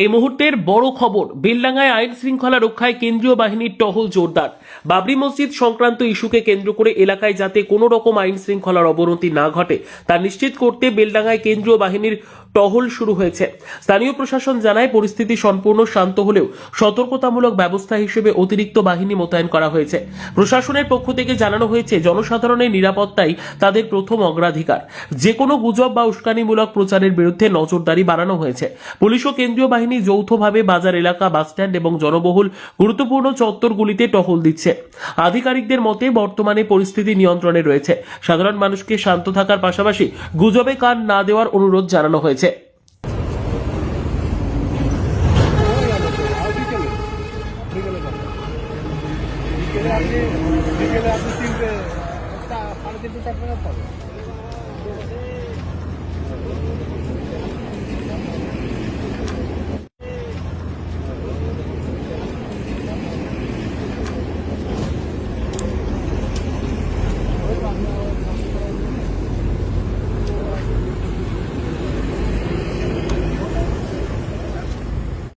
এই মুহূর্তের বড় খবর, বেলডাঙ্গায় আইন শৃঙ্খলা রক্ষায় কেন্দ্রীয় বাহিনীর টহল জোরদার। বাবরি মসজিদ সংক্রান্ত ইস্যুকে কেন্দ্র করে এলাকায় যাতে কোনো রকম আইন শৃঙ্খলার অবনতি না ঘটে, তা নিশ্চিত করতে বেলডাঙ্গায় কেন্দ্রীয় বাহিনীর টহল শুরু হয়েছে। স্থানীয় প্রশাসন জানায় পরিস্থিতি সম্পূর্ণ শান্ত হলেও সতর্কতামূলক ব্যবস্থা হিসেবে অতিরিক্ত বাহিনী মোতায়েন করা হয়েছে। প্রশাসনের পক্ষ থেকে জানানো হয়েছে, জনসাধারণের নিরাপত্তাই তাদের প্রথম অগ্রাধিকার। যে কোনো গুজব বা উস্কানিমূলক প্রচারের বিরুদ্ধে নজরদারি বাড়ানো হয়েছে। পুলিশ ও কেন্দ্রীয় বাহিনী যৌথভাবে বাজার এলাকা বাসস্ট্যান্ড এবং জনবহুল গুরুত্বপূর্ণ চত্বরগুলিতে টহল দিচ্ছে। আধিকারিকদের মতে, বর্তমানে পরিস্থিতি নিয়ন্ত্রণে রয়েছে। সাধারণ মানুষকে শান্ত থাকার পাশাপাশি গুজবে কান না দেওয়ার অনুরোধ জানানো হয়েছে বিকেলে বিকেলে যাব। বিকেলে আপনি তিনটে সাড়ে তিনটে চারটে পাবেন।